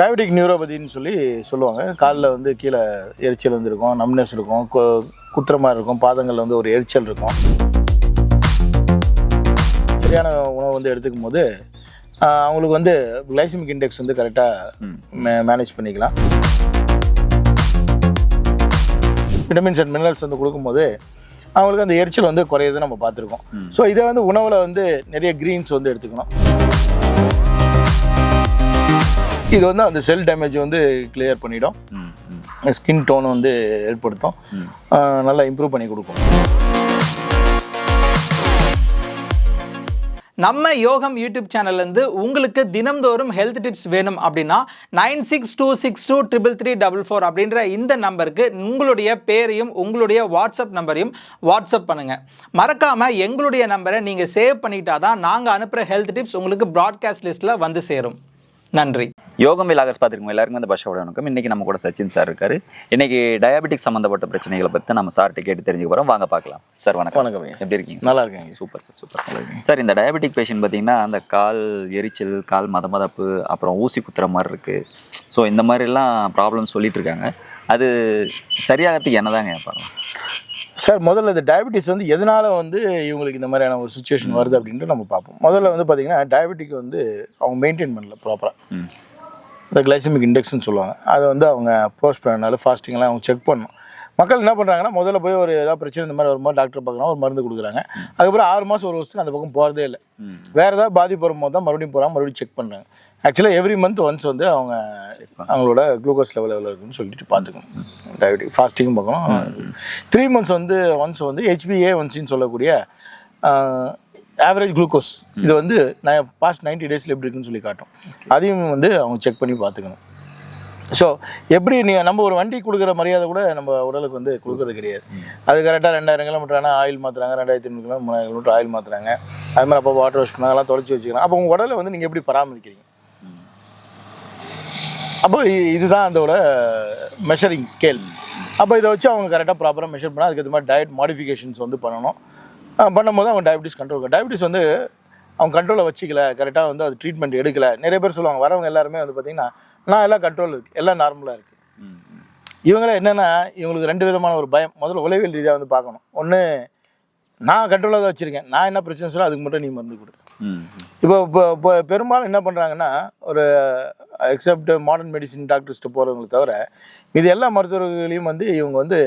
Diabetic நியூரோபதின்னு சொல்லி சொல்லுவாங்க. காலில் வந்து கீழே எரிச்சல் வந்து இருக்கும் நம்னஸ் இருக்கும் கு- குத்துற மாதிரி இருக்கும் பாதங்களில் வந்து ஒரு எரிச்சல் இருக்கும். சரியான உணவு வந்து எடுத்துக்கும் போது அவங்களுக்கு வந்து கிளைசிமிக் இண்டெக்ஸ் வந்து கரெக்டாக மேனேஜ் பண்ணிக்கலாம். விட்டமின்ஸ் அண்ட் மினரல்ஸ் வந்து கொடுக்கும்போது அவங்களுக்கு அந்த எரிச்சல் வந்து குறையிறது நம்ம பார்த்துருக்கோம். ஸோ இதை வந்து உணவில் வந்து நிறைய க்ரீன்ஸ் வந்து எடுத்துக்கணும். இது வந்து அந்த செல் டேமேஜ் வந்து கிளியர் பண்ணிடும். ஸ்கின் டோன் வந்து ஏற்படுத்தும். நல்லா இம்ப்ரூவ் பண்ணி கொடுக்கும். நம்ம யோகம் யூடியூப் சேனல்லேருந்து உங்களுக்கு தினம்தோறும் ஹெல்த் டிப்ஸ் வேணும் அப்படின்னா nine six two six two triple three double four அப்படின்ற இந்த நம்பருக்கு உங்களுடைய பேரையும் உங்களுடைய வாட்ஸ்அப் நம்பரையும் வாட்ஸ்அப் பண்ணுங்க. மறக்காம எங்களுடைய நம்பரை நீங்க சேவ் பண்ணிட்டா தான் நாங்கள் அனுப்புகிற ஹெல்த் டிப்ஸ் உங்களுக்கு ப்ராட்காஸ்ட் லிஸ்ட்டில் வந்து சேரும். நன்றி. யோகம் விலாகர்ஸ் பார்த்துருக்கோம் எல்லாருக்கும் அந்த பஷாவோட வணக்கம். இன்னைக்கு நம்ம கூட சச்சின் சார் இருக்காரு. இன்னைக்கு டயபெட்டிக் சம்மந்தப்பட்ட பிரச்சனைகளை பற்றி நம்ம சார்கிட்ட கேட்டு தெரிஞ்சுக்க போகிறோம் வாங்க பார்க்கலாம். சார் வணக்கம். வணக்கம். எப்படி இருக்கீங்க? நல்லா இருக்கேங்க சூப்பர் சார் சூப்பர். சார் இந்த டயபெட்டிக் பேஷண்ட் பார்த்தீங்கன்னா அந்த கால் எரிச்சல் கால் மதமதப்பு அப்புறம் ஊசி குத்துற மாதிரி இருக்கு. ஸோ இந்த மாதிரிலாம் ப்ராப்ளம் சொல்லிட்டு இருக்காங்க. அது சரியாகிறதுக்கு என்னதாங்க பண்ணலாம் சார் முதல்ல இந்த டயபெட்டிஸ் வந்து எதனால வந்து இவங்களுக்கு இந்த மாதிரியான ஒரு சுச்சுவேஷன் வருது அப்படின்ட்டு நம்ம பார்ப்போம். முதல்ல வந்து பார்த்தீங்கன்னா டயபெட்டிக் வந்து அவங்க மெயின்டைன் பண்ணல ப்ராப்பராக இந்த கிளைசமிக் இண்டெக்ஸ்னு சொல்லுவாங்க. அதை வந்து அவங்க போஸ்ட் பண்ணனால ஃபாஸ்டிங்லாம் அவங்க செக் பண்ணணும். மக்கள் என்ன பண்ணுறாங்கன்னா முதல்ல போய் ஒரு ஏதாவது பிரச்சனை இந்த மாதிரி வரும்போது டாக்டர் பார்க்கணும். ஒரு மருந்து கொடுக்குறாங்க. அதுக்கப்புறம் ஆறு மாதம் ஒரு வருஷத்துக்கு அந்த பக்கம் போகிறதே இல்லை. வேறு ஏதாவது பாதிப்பு வரும்போது தான் மறுபடியும் போகிறாங்க மறுபடியும் செக் பண்ணுறாங்க ஆக்சுவலாக எவ்ரி மந்த் ஒன்ஸ் வந்து அவங்க அவங்களோட குளுக்கோஸ் லெவல் எவ்வளோ இருக்குன்னு சொல்லிட்டு பார்த்துக்கணும். டயபெட்டிக் ஃபாஸ்டிங்கும் பார்க்கணும். த்ரீ மந்த்ஸ் வந்து ஒன்ஸ் வந்து ஹெச்பிஏ ஒன்ஸின்னு சொல்லக்கூடிய ஆவரேஜ் குளுக்கோஸ் இது வந்து நான் பாஸ்ட் நைன்டி டேஸில் எப்படி இருக்குன்னு சொல்லி காட்டும். அதையும் வந்து அவங்க செக் பண்ணி பார்த்துக்கணும். ஸோ எப்படி நீ நம்ம ஒரு வண்டி கொடுக்குற மரியாதை கூட நம்ம உடலுக்கு வந்து கொடுக்கறது கிடையாது. அது கரெக்டாக ரெண்டாயிரம் கிலோமீட்டர் ஆனால் ஆயில் மாற்றுறாங்க ரெண்டாயிரத்தி ஐநூறு கிலோமீட்டர் மூணாயிரம் கிலோமீட்டர் ஆயில் மாற்றுறாங்க அது மாதிரி அப்போ வாட்டர் வாஷ் பண்ணாங்க எல்லாம் தொலைச்சி வச்சுக்கலாம். அப்போ உங்கள் உடலை வந்து நீங்கள் எப்படி பராமரிக்கிறீங்க? அப்போ இதுதான் அதோட மெஷரிங் ஸ்கேல் அப்போ இதை வச்சு அவங்க கரெக்டாக ப்ராப்பராக மெஷர் பண்ணால் அதுக்கு மாதிரி டயட் மாடிஃபிகேஷன்ஸ் வந்து பண்ணணும். பண்ணும்போது அவங்க டயபிட்டிஸ் கண்ட்ரோல் டயபிட்டிஸ் வந்து அவங்க கண்ட்ரோலை வச்சிக்கல. கரெக்டாக வந்து அது ட்ரீட்மெண்ட் எடுக்கல. நிறைய பேர் சொல்லுவாங்க வரவங்க எல்லாருமே வந்து பார்த்தீங்கன்னா நான் எல்லாம் கண்ட்ரோல் இருக்குது எல்லாம் நார்மலாக இருக்குது ம் ம். இவங்கள என்னென்னா இவங்களுக்கு ரெண்டு விதமான ஒரு பயம். முதல்ல உளவியல் ரீதியாக வந்து பார்க்கணும். ஒன்று நான் கண்ட்ரோலாக தான் வச்சுருக்கேன். நான் என்ன பிரச்சனை சொல்ல அதுக்கு மட்டும் நீ மருந்து கொடு. இப்போ இப்போ இப்போ பெரும்பாலும் என்ன பண்ணுறாங்கன்னா ஒரு எக்ஸப்ட் மாடர்ன் மெடிசின் டாக்டர்ஸ்ட்டு போகிறவங்களை தவிர இது எல்லா மருத்துவர்களையும் வந்து இவங்க வந்து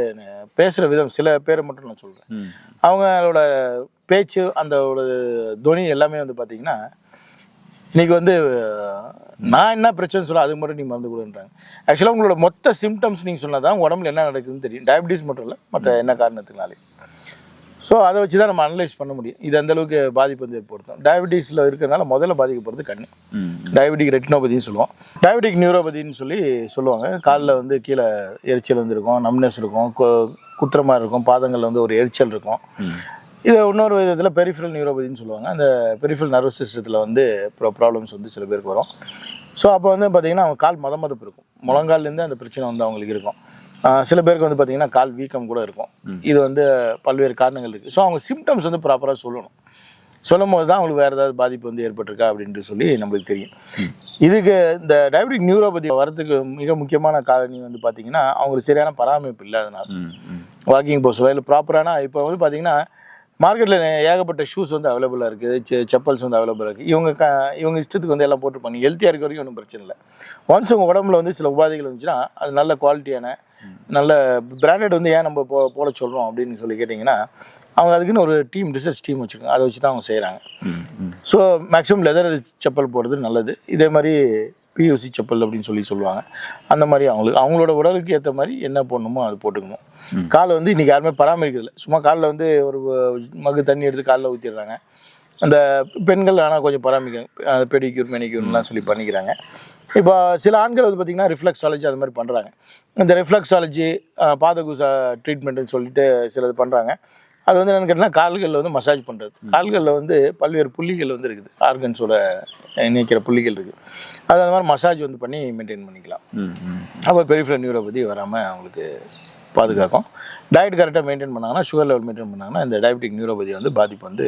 பேசுகிற விதம் சில பேரை மட்டும் நான் சொல்கிறேன் அவங்களோட பேச்சு அந்த துணி எல்லாமே வந்து பார்த்தீங்கன்னா இன்னைக்கு வந்து நான் என்ன பிரச்சனை சொல்ல அதுக்கு மட்டும் நீ மருந்து கொடுன்றாங்க. ஆக்சுவலாக உங்களோட மொத்த சிம்டம்ஸ் நீங்கள் சொன்னால் தான் உடம்புல என்ன நடக்குதுன்னு தெரியும். டயபிட்டிஸ் மட்டும் இல்லை மற்ற என்ன காரணத்தினாலே ஸோ அதை வச்சு தான் நம்ம அனலைஸ் பண்ண முடியும். இது அந்த அளவுக்கு பாதிப்பு வந்து ஏற்படுத்தும். டயபிட்டிஸில் இருக்கிறதுனால முதல்ல பாதிக்கப்படுறது கண்ணு. ம் டயபெட்டிக் ரெட்டினோபதின்னு சொல்லுவோம். டயபெட்டிக் நியூரோபதின்னு சொல்லி சொல்லுவாங்க. காலில் வந்து கீழே எரிச்சல் வந்து இருக்கும் நம்னஸ் இருக்கும் கு- குத்துற மாதிரி இருக்கும் பாதங்களில் வந்து ஒரு எரிச்சல் இருக்கும். இது இன்னொரு விதத்தில் பெரிஃபரல் நியூரோபதின்னு சொல்லுவாங்க. அந்த பெரிஃபரல் நர்வஸ் சிஸ்டத்தில் வந்து ப்ராப்ளம்ஸ் வந்து சில பேருக்கு வரும். ஸோ அப்போ வந்து பார்த்திங்கன்னா அவங்க கால் மத மதப்பு இருக்கும் முழங்கால்லேருந்து அந்த பிரச்சனை வந்து அவங்களுக்கு இருக்கும். சில பேருக்கு வந்து பார்த்திங்கன்னா கால் வீக்கம் கூட இருக்கும். இது வந்து பல்வேறு காரணங்கள் இருக்குது ஸோ அவங்க சிம்டம்ஸ் வந்து ப்ராப்பராக சொல்லணும். சொல்லும் போது தான் அவங்களுக்கு வேறு ஏதாவது பாதிப்பு வந்து ஏற்பட்டிருக்கா அப்படின்ட்டு சொல்லி நம்மளுக்கு தெரியும். இதுக்கு இந்த டயபெட்டிக் நியூரோபதி வரதுக்கு மிக முக்கியமான காரணி வந்து பார்த்திங்கன்னா அவங்களுக்கு சரியான பராமரிப்பு இல்லாதனால. வாக்கிங் போக சொல்ல இல்லை ப்ராப்பரான இப்போ வந்து பார்த்தீங்கன்னா மார்க்கெட்டில் ஏகப்பட்ட ஷூஸ் வந்து அவைலபிளாக இருக்குது செ செப்பல்ஸ் வந்து அவைலபிளாக இருக்குது இவங்க க இவங்க இஷ்டத்துக்கு வந்து எல்லாம் போட்டு பண்ணி ஹெல்த்தியாக இருக்க வரைக்கும் ஒன்றும் பிரச்சனை இல்லை. ஒன்ஸ் உங்கள் உடம்புல வந்து சில உபாதைகள் வந்துச்சுன்னா அது நல்ல குவாலிட்டியான நல்ல பிராண்டட் வந்து ஏன் நம்ம போ போட சொல்கிறோம் அப்படின்னு சொல்லி கேட்டிங்கன்னா அவங்க அதுக்குன்னு ஒரு டீம் ரிசர்ச் டீம் வச்சுருக்காங்க. அதை வச்சு தான் அவங்க செய்கிறாங்க ஸோ மேக்ஸிமம் லெதர் செப்பல் போடுறது நல்லது. இதே மாதிரி பியூசி செப்பல் அப்படின்னு சொல்லி சொல்லுவாங்க. அந்த மாதிரி அவங்களுக்கு அவங்களோட உடலுக்கு ஏற்ற மாதிரி என்ன போடணுமோ அது போட்டுக்கணும். காலை வந்து இன்றைக்கி யாருமே பராமரிக்கிறது இல்ல. சும்மா காலில் வந்து ஒரு மகு தண்ணி எடுத்து காலில் ஊற்றிடுறாங்க அந்த பெண்கள் ஆனால் கொஞ்சம் பராமரிக்க பெடிக்யூர் மெனிக்யூர்லாம் சொல்லி பண்ணிக்கிறாங்க. இப்போ சில ஆண்கள் வந்து பார்த்திங்கன்னா ரிஃப்ளெக்ஸாலஜி அது மாதிரி பண்ணுறாங்க இந்த ரிஃப்ளெக்ஸாலஜி பாதகுசா ட்ரீட்மெண்ட்டுன்னு சொல்லிட்டு சிலது பண்ணுறாங்க அது வந்து என்னென்னு கேட்டிங்கன்னா கால்களில் வந்து மசாஜ் பண்ணுறது கால்களில் வந்து பல்வேறு புள்ளிகள் வந்து இருக்குது. ஆர்கன்ஸோட இணைக்கிற புள்ளிகள் இருக்குது அது அந்த மாதிரி மசாஜ் வந்து பண்ணி மெயின்டைன் பண்ணிக்கலாம். அப்போ பெரிஃபரல் நியூரோபதி வராமல் அவங்களுக்கு பாதுகாக்கும். டயட் கரெக்டாக மெயின்டைன் பண்ணாங்கன்னா சுகர் லெவல் மெயின்டைன் பண்ணாங்கன்னா இந்த டயபெட்டிக் நியூரோபதி வந்து பாதிப்பு வந்து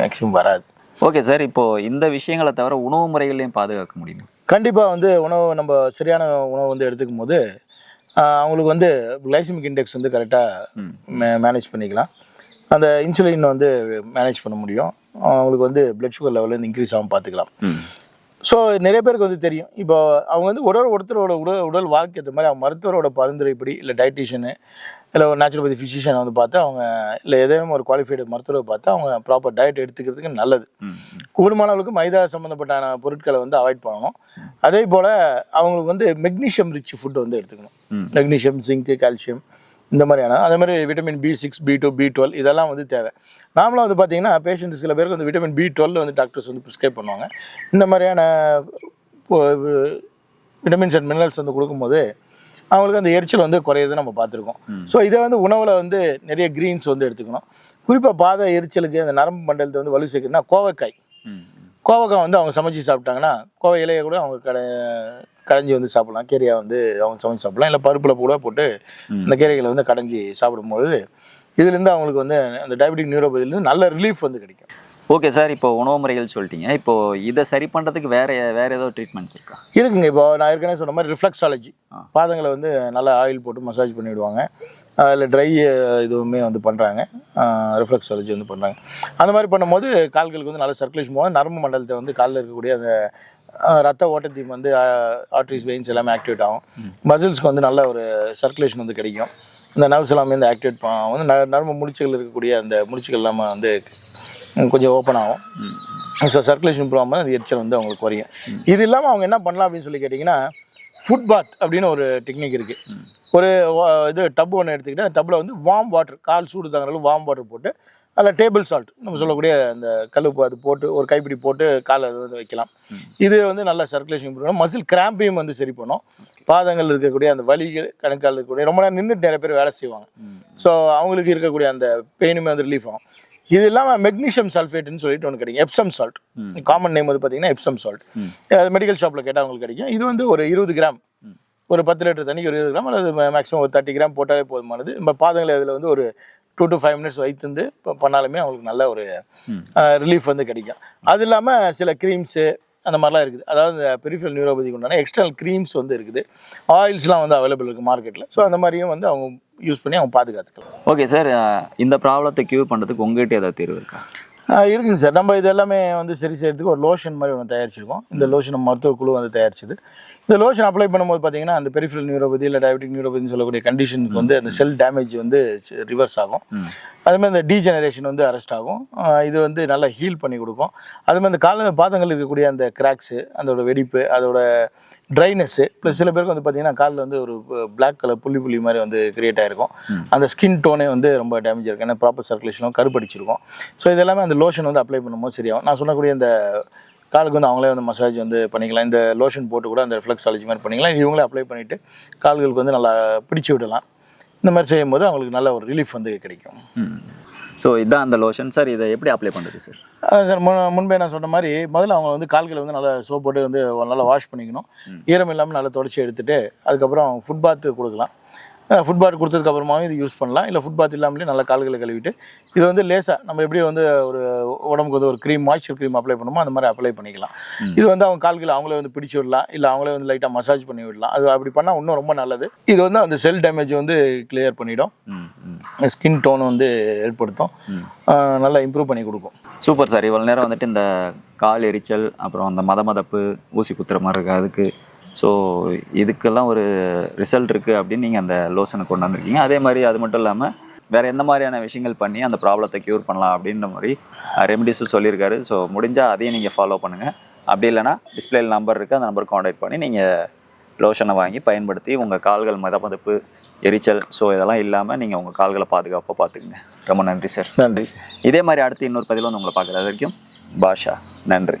மேக்ஸிமம் வராது. ஓகே சார் இப்போ இந்த விஷயங்களை தவிர உணவு முறைகளையும் பாதுகாக்க முடியுமா? கண்டிப்பாக வந்து உணவு நம்ம சரியான உணவு வந்து எடுத்துக்கும் போது அவங்களுக்கு வந்து கிளைசிமிக் இண்டெக்ஸ் வந்து கரெக்டாக மே. மேனேஜ் பண்ணிக்கலாம். அந்த இன்சுலின் வந்து மேனேஜ் பண்ண முடியும். அவங்களுக்கு வந்து பிளட் சுகர் லெவல் வந்து இன்க்ரீஸ் ஆகாமல் பார்த்துக்கலாம் ஸோ நிறைய பேருக்கு வந்து தெரியும். இப்போ அவங்க வந்து ஒரு ஒருத்தரோட உடல் உடல் வாழ்க்கை ஏற்ற மாதிரி அவங்க மருத்துவரோட பரிந்துரைப்படி இல்லை டயட்டிஷியனு இல்லை ஒரு நேச்சுரோபதி ஃபிசிஷியனை வந்து பார்த்து அவங்க இல்லை ஏதேனும் ஒரு குவாலிஃபைடு மருத்துவரை பார்த்து அவங்க ப்ராப்பர் டயட் எடுத்துக்கிறதுக்கு நல்லது. கூடுமானவர்களுக்கு மைதா சம்மந்தப்பட்டான பொருட்களை வந்து அவாய்ட் பண்ணணும். அதே போல் அவங்களுக்கு வந்து மெக்னீஷியம் ரிச் ஃபுட் வந்து எடுத்துக்கணும். மெக்னீஷியம் ஜிங்க்கு கால்சியம் இந்த மாதிரியான அதே மாதிரி vitamin B six B two B twelve இதெல்லாம் வந்து தேவை. நாமளும் வந்து பார்த்தீங்கன்னா பேஷண்ட் சில பேருக்கு வந்து விட்டமின் பி டுவெல் வந்து டாக்டர்ஸ் வந்து ப்ரிஸ்கிரைப் பண்ணுவாங்க. இந்த மாதிரியான விட்டமின்ஸ் அண்ட் மினரல்ஸ் வந்து கொடுக்கும்போது அவங்களுக்கு அந்த எரிச்சல் வந்து குறையிறது நம்ம பார்த்துருக்கோம். ஸோ இதை வந்து உணவில் வந்து நிறைய க்ரீன்ஸ் வந்து எடுத்துக்கணும். குறிப்பாக பாத எரிச்சலுக்கு அந்த நரம்பு மண்டலத்தை வந்து வலு சேர்க்கணும்னா கோவைக்காய். கோவக்காய் வந்து அவங்க சமைச்சு சாப்பிட்டாங்கன்னா கோவை இலையை கூட அவங்க கடை கடைஞ்சி வந்து சாப்பிடலாம். கீரையாக வந்து அவங்க சமைச்சு சாப்பிடலாம். இல்லை பருப்பில் கூட போட்டு அந்த கீரைகளை வந்து கடைஞ்சி சாப்பிடும்போது இதுலேருந்து அவங்களுக்கு வந்து அந்த டயபெட்டிக் நியூரோபதிலேருந்து நல்ல ரிலீஃப் வந்து கிடைக்கும். ஓகே சார் இப்போ உணவு முறைகள் சொல்லிட்டீங்க. இப்போ இதை சரி பண்ணுறதுக்கு வேற வேற ஏதோ ட்ரீட்மெண்ட்ஸ் இருக்கா? இருக்குங்க. இப்போ நான் ஏற்கனவே சொன்ன மாதிரி ரிஃப்ளெக்ஸாலஜி. பாதங்களை வந்து நல்லா ஆயில் போட்டு மசாஜ் பண்ணி விடுவாங்க அதில் ட்ரை இதுவுமே வந்து பண்ணுறாங்க ரிஃப்ளெக்ஸாலஜி வந்து பண்ணுறாங்க அந்த மாதிரி பண்ணும்போது கால்களுக்கு வந்து நல்ல சர்க்குலேஷன் போகும். நரம்பு மண்டலத்தை வந்து காலில் இருக்கக்கூடிய அந்த ரத்த ஓட்டத்தையும் வந்து ஆர்ட்ரிஸ் வெயின்ஸ் எல்லாமே ஆக்டிவேட் ஆகும். மசில்ஸ்க்கு வந்து நல்ல ஒரு சர்க்குலேஷன் வந்து கிடைக்கும். இந்த நர்வ்ஸ் எல்லாமே வந்து ஆக்டிவேட் வந்து ந- நரம்பு முடிச்சுகள் இருக்கக்கூடிய அந்த முடிச்சுகள் எல்லாமே வந்து கொஞ்சம் ஓப்பன் ஆகும். ஸோ சர்க்குலேஷன் இம்ப்ரூவ் ஆகும்போது அந்த எரிச்சல் வந்து அவங்களுக்கு குறையும். இது இல்லாமல் அவங்க என்ன பண்ணலாம் அப்படின்னு சொல்லி கேட்டிங்கன்னா ஃபுட் பாத் அப்படின்னு ஒரு டெக்னிக் இருக்குது ஒரு இது டப் ஒன்று எடுத்துக்கிட்டு அந்த டப்பில் வந்து வார்ம் வாட்டர் கால் சூடு தாங்குற வார்ம் வாட்டர் போட்டு அதில் டேபிள் சால்ட் நம்ம சொல்லக்கூடிய அந்த கல்லுப்பு அது போட்டு ஒரு கைப்பிடி போட்டு காலை அது வந்து வைக்கலாம். இது வந்து நல்ல சர்க்குலேஷன் இம்ப்ரூவ் பண்ணும் மசில் கிராம்பையும் வந்து சரி பண்ணும். பாதங்கள் இருக்கக்கூடிய அந்த வலிகள் கணக்கால் இருக்கக்கூடிய ரொம்ப நேரம் நின்றுட்டு நிறைய பேர் வேலை செய்வாங்க. ஸோ அவங்களுக்கு இருக்கக்கூடிய அந்த பெயினுமே வந்து ரிலீஃப் ஆகும். இது இல்லாமல் மெக்னீஷியம் சல்ஃபேட்னு சொல்லிட்டு ஒன்று கிடைக்கும். எப்சம் சால்ட் காமன் நேம் வந்து பார்த்தீங்கன்னா எப்சம் சால்ட் அது மெடிக்கல் ஷாப்பில் கேட்டால் அவங்களுக்கு கிடைக்கும். இது வந்து ஒரு இருபது கிராம். ஒரு பத்து லிட்டர் தண்ணிக்கு ஒரு இருபது கிராம் அல்லது மேக்ஸிமம் ஒரு தேர்ட்டி கிராம் போட்டாலே போதுமானது. நம்ம பாதங்களை அதில் வந்து ஒரு டூ டு ஃபைவ் மினிட்ஸ் வைத்துந்து ப- பண்ணாலுமே அவங்களுக்கு நல்ல ஒரு ரிலீஃப் வந்து கிடைக்கும். அது இல்லாமல் சில க்ரீம்ஸு அந்த மாதிரிலாம் இருக்குது. அதாவது இந்த பெரிஃபல் நியூரோபதிக்கு உண்டான எக்ஸ்டர்னல் க்ரீம்ஸ் வந்து இருக்குது. ஆயில்ஸ்லாம் வந்து அவைலபிள் இருக்குது மார்க்கெட்டில் ஸோ அந்த மாதிரியும் வந்து அவங்க யூஸ் பண்ணி அவங்க பாதுகாத்துக்கலாம். ஓகே சார் இந்த ப்ராப்ளத்தை க்யூர் பண்ணுறதுக்கு உங்ககிட்ட ஏதாவது தீர்வு இருக்கா? இருக்குங்க சார். நம்ம இது எல்லாமே வந்து சரி செய்யறதுக்கு ஒரு லோஷன் மாதிரி ஒன்று தயாரிச்சிருக்கோம். இந்த லோஷன் நம்ம மருத்துவ குழு வந்து தயாரிச்சது. இந்த லோஷன் அப்ளை பண்ணும்போது பார்த்தீங்கன்னா அந்த பெரிஃபரல் நியூரோபதி இல்லை டயபெட்டிக் நியூரோபதினு சொல்லக்கூடிய கண்டிஷனுக்கு வந்து அந்த செல் டேமேஜ் வந்து ரிவர்ஸ் ஆகும். அதுமாதிரி இந்த டீஜெனரேஷன் வந்து அரெஸ்ட் ஆகும். இது வந்து நல்லா ஹீல் பண்ணி கொடுக்கும். அதுமாதிரி அந்த கால பாதங்கள் இருக்கக்கூடிய அந்த கிராக்ஸு அதோட வெடிப்பு அதோட ட்ரைனஸ்ஸு ப்ளஸ் சில பேருக்கு வந்து பார்த்தீங்கன்னா காலில் வந்து ஒரு பிளாக் கலர் புள்ளி புள்ளி மாதிரி வந்து கிரியேட் ஆயிருக்கும். அந்த ஸ்கின் டோனே வந்து ரொம்ப டேமேஜ் இருக்கும். ஏன்னா ப்ராப்பர் சர்க்குலேஷனும் கருப்படிச்சிருக்கும். ஸோ இதெல்லாமே அந்த லோஷன் வந்து அப்ளை பண்ணும்போது சரியாகும். நான் சொல்லக்கூடிய இந்த காலுக்கு வந்து அவங்களே வந்து மசாஜ் வந்து பண்ணிக்கலாம். இந்த லோஷன் போட்டு கூட அந்த ரிஃப்ளெக்ஸாலஜி மாதிரி பண்ணிக்கலாம். இவங்களே அப்ளை பண்ணிவிட்டு கால்களுக்கு வந்து நல்லா பிடிச்சி விடலாம். இந்த மாதிரி செய்யும்போது அவங்களுக்கு நல்ல ஒரு ரிலீஃப் வந்து கிடைக்கும். ஸோ இதுதான் அந்த லோஷன் சார் இதை எப்படி அப்ளை பண்ணுறது சார் சார் முன் முன்பே நான் சொன்ன மாதிரி முதல்ல அவங்க வந்து கால்களை வந்து நல்லா சோப் போட்டு வந்து நல்லா வாஷ் பண்ணிக்கணும். ஈரம் இல்லாமல் நல்லா தொடச்சி எடுத்துட்டு அதுக்கப்புறம் ஃபுட் பாத் கொடுக்கலாம். ஃபுட் பாத் கொடுத்ததுக்கப்புறமாவும் இது யூஸ் பண்ணலாம். இல்லை ஃபுட் பாத் இல்லாமலே நல்லா கால்களை கழுவிட்டு இது வந்து லேசாக நம்ம எப்படி வந்து ஒரு உடம்புக்கு வந்து ஒரு க்ரீம் மாய்ஸ்சர் க்ரீம் அப்ளை பண்ணுமோ அந்த மாதிரி அப்ளை பண்ணிக்கலாம். இது வந்து அவங்க கால்களை அவங்களே வந்து பிடிச்சி விடலாம். இல்லை அவங்களே வந்து லைட்டாக மசாஜ் பண்ணி விடலாம். அது அப்படி பண்ணால் இன்னும் ரொம்ப நல்லது. இது வந்து அந்த செல் டேமேஜ் வந்து கிளியர் பண்ணிடும். ஸ்கின் டோன் வந்து ஏற்படுத்தும். நல்லா இம்ப்ரூவ் பண்ணி கொடுக்கும். சூப்பர் சார் இவ்வளோ நேரம் வந்துட்டு இந்த கால் எரிச்சல் அப்புறம் அந்த மத மதப்பு ஊசி குத்துற மாதிரி இருக்கு. அதுக்கு ஸோ இதுக்கெல்லாம் ஒரு ரிசல்ட் இருக்குது அப்படின்னு நீங்கள் அந்த லோஷனை கொண்டு வந்திருக்கீங்க. அதே மாதிரி அது மட்டும் இல்லாமல் வேறு எந்த மாதிரியான விஷயங்கள் பண்ணி அந்த ப்ராப்ளத்தை க்யூர் பண்ணலாம் அப்படின்ற மாதிரி ரெமெடிஸும் சொல்லியிருக்காரு. ஸோ முடிஞ்சால் அதையும் நீங்கள் ஃபாலோ பண்ணுங்கள் அப்படி இல்லைன்னா டிஸ்பிளேல நம்பர் இருக்குது அந்த நம்பர் காண்டாக்ட் பண்ணி நீங்கள் லோஷனை வாங்கி பயன்படுத்தி உங்கள் கால்கள் மத மதப்பு எரிச்சல் ஸோ இதெல்லாம் இல்லாமல் நீங்கள் உங்கள் கால்களை பாதுகாப்பாக பார்த்துக்குங்க. ரொம்ப நன்றி சார் நன்றி. இதே மாதிரி அடுத்து இன்னொரு பதிவில் வந்து உங்களை பார்க்குறது வரைக்கும் பாஷா. நன்றி.